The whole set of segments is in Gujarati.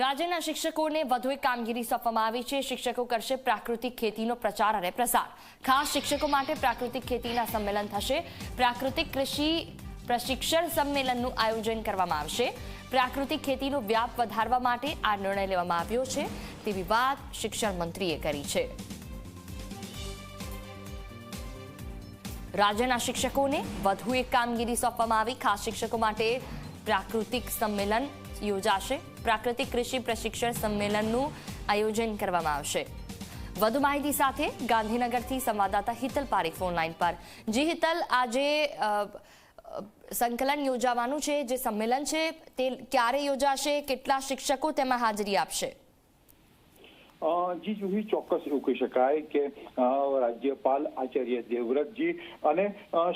રાજ્યના શિક્ષકોને વધુ એક કામગીરી સોંપવામાં આવી છે. શિક્ષકો કરશે પ્રાકૃતિક ખેતીનો પ્રચાર અને પ્રસાર. ખાસ શિક્ષકો માટે પ્રાકૃતિક ખેતીના સંમેલન થશે. પ્રાકૃતિક કૃષિ પ્રશિક્ષણ સંમેલનનું આયોજન કરવામાં આવશે. પ્રાકૃતિક ખેતીનો વ્યાપ વધારવા માટે આ નિર્ણય લેવામાં આવ્યો છે. તેવી વાત શિક્ષણ મંત્રીએ કરી છે. રાજ્યના શિક્ષકોને વધુ એક કામગીરી સોંપવામાં આવી. ખાસ શિક્ષકો માટે પ્રાકૃતિક સંમેલન યોજાશે. પ્રાકૃતિક કૃષિ પ્રશિક્ષણ સંમેલનનું આયોજન કરવામાં આવશે. વધુ માહિતી સાથે ગાંધીનગરથી સંવાદદાતા હિતલ પારેખ ફોનલાઈન પર. જી હિતલ, આજે સંકલન યોજાવાનું છે, જે સંમેલન છે, તે ક્યારે યોજાશે, કેટલા શિક્ષકો તેમાં હાજરી આપશે? અ, જી જુહી ચોક્કસ એવું કહી શકાય કે રાજ્યપાલ આચાર્ય દેવવ્રતજી અને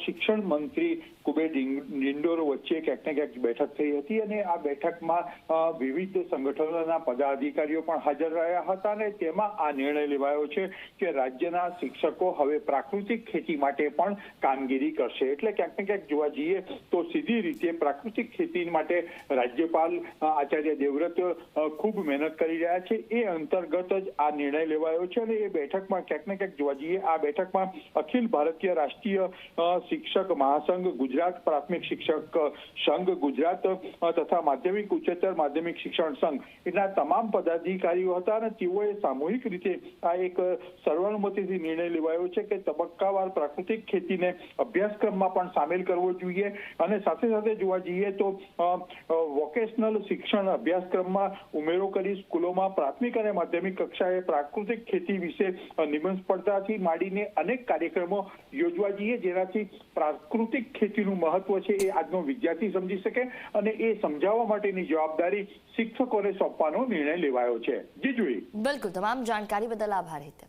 શિક્ષણ મંત્રી કુબેર ડિંડોરો વચ્ચે ક્યાંક ને ક્યાંક બેઠક થઈ હતી અને આ બેઠકમાં વિવિધ સંગઠનોના પદાધિકારીઓ પણ હાજર રહ્યા હતા અને તેમાં આ નિર્ણય લેવાયો છે કે રાજ્યના શિક્ષકો હવે પ્રાકૃતિક ખેતી માટે પણ કામગીરી કરશે. એટલે ક્યાંક ને ક્યાંક જોવા જઈએ તો સીધી રીતે પ્રાકૃતિક ખેતી માટે રાજ્યપાલ આચાર્ય દેવવ્રત ખૂબ મહેનત કરી રહ્યા છે. એ અંતર્ગત જ આ નિર્ણય લેવાયો છે અને એ બેઠકમાં ક્યાંક ને ક્યાંક જોવા જઈએ, આ બેઠકમાં અખિલ ભારતીય રાષ્ટ્રીય શિક્ષક મહાસંઘ, ગુજરાત પ્રાથમિક શિક્ષક સંઘ, ગુજરાત તથા માધ્યમિક ઉચ્ચતર માધ્યમિક શિક્ષણ સંઘ. એના તમામ પદાધિકારીઓ હતા અને તેઓએ સામૂહિક રીતે આ એક સર્વાનુમતિથી નિર્ણય લેવાયો છે કે તબક્કાવાર પ્રાકૃતિક ખેતીને અભ્યાસક્રમમાં પણ સામેલ કરવો જોઈએ અને સાથે સાથે જોવા જઈએ તો વોકેશનલ શિક્ષણ અભ્યાસક્રમમાં ઉમેરો કરી સ્કૂલોમાં પ્રાથમિક અને માધ્યમિક કક્ષાએ પ્રાકૃતિક ખેતી વિશે નિબંધ સ્પર્ધાથી માંડીને અનેક કાર્યક્રમો યોજવા જોઈએ. જેનાથી પ્રાકૃતિક ખેતીનું મહત્વ છે એ આજનો વિદ્યાર્થી સમજી શકે અને એ સમજાવવા માટેની જવાબદારી શિક્ષકોને સોંપવાનો નિર્ણય લેવાયો છે. જી જોઈ બિલકુલ, તમામ જાણકારી બદલ આભાર હિતલ